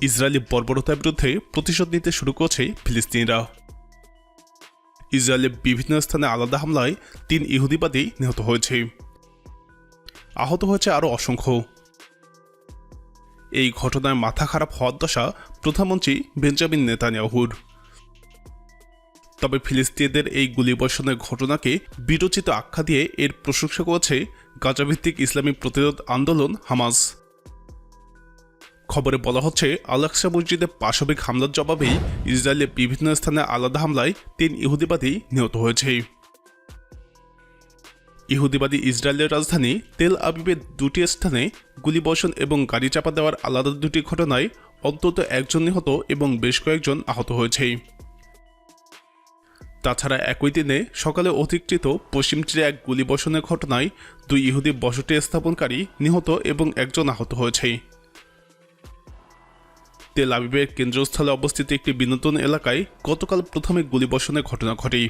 Israeli বর্বরতার বিরুদ্ধে প্রতিশোধ নিতে শুরু করেছে ফিলিস্তিনিরা। ইসরায়েলের বিভিন্ন স্থানে আলাদা হামলায় তিন ইহুদিবাদী নিহত হয়েছে। আহত হয়েছে আরও অসংখ্য। এই ঘটনায় মাথা খারাপ হওয়ার দশা প্রধানমন্ত্রী বেঞ্জামিন নেতানিয়াহুর। তবে ফিলিস্তিনিদের এই গুলিবর্ষণের ঘটনাকে বিরোচিত আখ্যা দিয়ে এর প্রশংসা করেছে গাজাভিত্তিক ইসলামী প্রতিরোধ আন্দোলন হামাস। খবরে বলা হচ্ছে আলাকসা মসজিদে পাশবিক হামলার জবাবেই ইসরায়েলের বিভিন্ন স্থানে আলাদা হামলায় তিন ইহুদিবাদী নিহত হয়েছে। ইহুদিবাদী ইসরায়েলের রাজধানী তেল আবিবের দুটি স্থানে গুলিবর্ষণ এবং গাড়ি চাপা দেওয়ার আলাদা দুটি ঘটনায় অন্তত একজন নিহত এবং বেশ কয়েকজন আহত হয়েছে। তাছাড়া একই দিনে সকালে অধিকৃত পশ্চিম তীরে এক গুলিবর্ষণের ঘটনায় দুই ইহুদি বসতি স্থাপনকারী নিহত এবং একজন আহত হয়েছে। তেল আবিবের কেন্দ্রস্থলে অবস্থিত একটি বিনোদন এলাকায় গতকাল প্রথমে গুলিবর্ষণের ঘটনা ঘটে।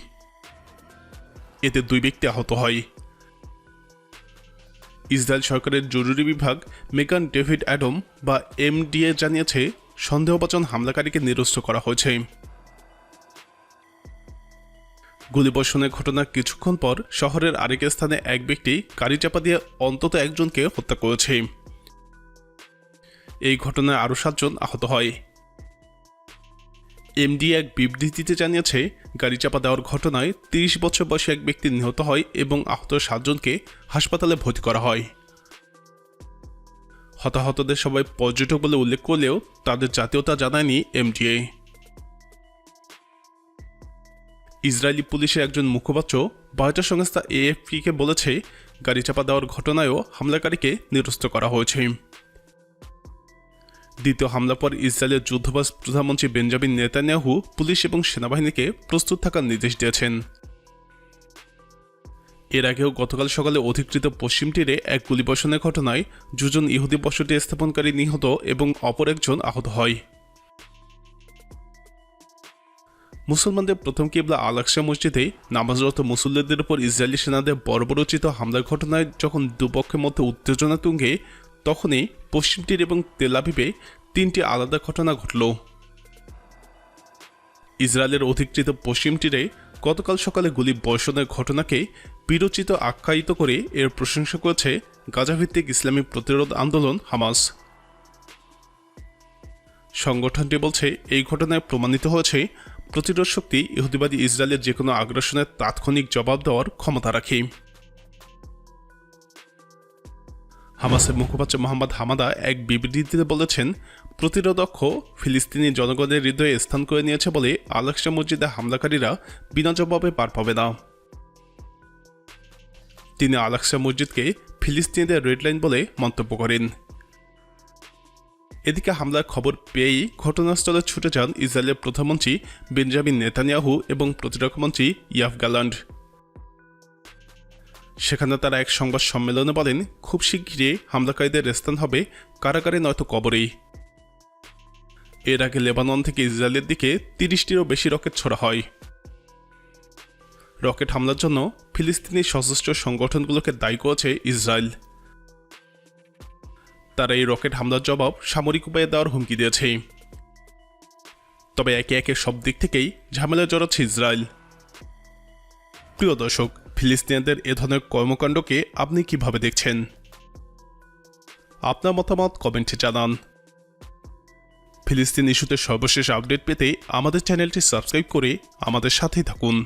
এতে দুই ব্যক্তি আহত হয়। ইসরায়েল সরকারের জরুরি বিভাগ মেকান ডেভিড অ্যাডম বা এমডিএ জানিয়েছে সন্দেহবাচন হামলাকারীকে নিরস্ত করা হয়েছে। গুলিবর্ষণের ঘটনার কিছুক্ষণ পর শহরের আরেক স্থানে এক ব্যক্তি গাড়ি চাপা দিয়ে অন্তত একজনকে হত্যা করেছে। এই ঘটনায় আরও সাতজন আহত হয়। এমডি এক বিবৃতিতে জানিয়েছে, গাড়ি চাপা দেওয়ার ঘটনায় তিরিশ বছর বয়সী এক ব্যক্তি নিহত হয় এবং আহত সাতজনকে হাসপাতালে ভর্তি করা হয়। হতাহতদের সবাই পর্যটক বলে উল্লেখ করলেও তাদের জাতীয়তা জানায়নি এমডিএ ইসরায়েলি পুলিশের একজন মুখপাত্র বার্তা সংস্থা এএফপিকে বলেছে, গাড়ি চাপা দেওয়ার ঘটনায়ও হামলাকারীকে নিরস্ত করা হয়েছে। দ্বিতীয় হামলার পর ইসরায়েলের যুদ্ধবাস প্রধানমন্ত্রী বেঞ্জামিন নেতানিয়াহু পুলিশ এবং সেনাবাহিনীকে প্রস্তুত থাকার নির্দেশ দিয়েছেন। এর আগেও গতকাল সকালে অধিকৃত পশ্চিম তীরে এক গুলিবর্ষণের ঘটনায় দুজন ইহুদি বসতি স্থাপনকারী নিহত এবং অপর একজন আহত হয়। মুসলমানদের প্রথম কিবলা আলাকসা মসজিদে নামাজরত মুসল্লিদের উপর ইসরায়েলি সেনাদের বর্বরচিত হামলার ঘটনায় যখন দুপক্ষের মধ্যে উত্তেজনা তুঙ্গে তখনই পশ্চিম তীর এবং তেলাভিবে তিনটি আলাদা ঘটনা ঘটল। ইসরায়েলের অধিকৃত পশ্চিম তীরে গতকাল সকালে গুলি বর্ষণের ঘটনাকে বিরোচিত আখ্যায়িত করে এর প্রশংসা করেছে গাজাভিত্তিক ইসলামী প্রতিরোধ আন্দোলন হামাস। সংগঠনটি বলছে, এই ঘটনায় প্রমাণিত হয়েছে, প্রতিরোধ শক্তি ইহুদিবাদী ইসরায়েলের যে কোনো আগ্রাসনের তাৎক্ষণিক জবাব দেওয়ার ক্ষমতা রাখে। হামাসের মুখপাত্র মোহাম্মদ হামাদা এক বিবৃতিতে বলেছেন প্রতিরোধক্ষ ফিলিস্তিনি জনগণের হৃদয়ে স্থান করে নিয়েছে বলে আলাকসা মসজিদে হামলাকারীরা বিনা জবাবে পার পাবে না। তিনি আলাকসা মসজিদকে ফিলিস্তিনিদের রেড লাইন বলে মন্তব্য করেন। এদিকে হামলার খবর পেয়েই ঘটনাস্থলে ছুটে যান ইসরায়েলের প্রধানমন্ত্রী বেঞ্জামিন নেতানিয়াহু এবং প্রতিরক্ষামন্ত্রী ইয়াফ গালান্ড। সেখানে তারা এক সংবাদ সম্মেলনে বলেন, খুব শিগগিরই হামলাকারীদের স্থান হবে কারাগারে নয়তো কবরেই। এর আগে লেবানন থেকে ইসরায়েলের দিকে তিরিশটিরও বেশি রকেট ছোড়া হয়। রকেট হামলার জন্য ফিলিস্তিনি সশস্ত্র সংগঠনগুলোকে দায়ী করেছে ইসরায়েল। তারা এই রকেট হামলার জবাব সামরিক উপায়ে দেওয়ার হুমকি দিয়েছে। তবে একে একে সব দিক থেকেই ঝামেলা জড়াচ্ছে ইসরায়েল। প্রিয় দর্শক ফিলিস্তিনিদের এ ধরনের কর্মকাণ্ডকে আপনি কীভাবে দেখছেন? আপনার মতামত কমেন্টে জানান। ফিলিস্তিন ইস্যুতে সর্বশেষ আপডেট পেতে আমাদের চ্যানেলটি সাবস্ক্রাইব করে আমাদের সাথেই থাকুন।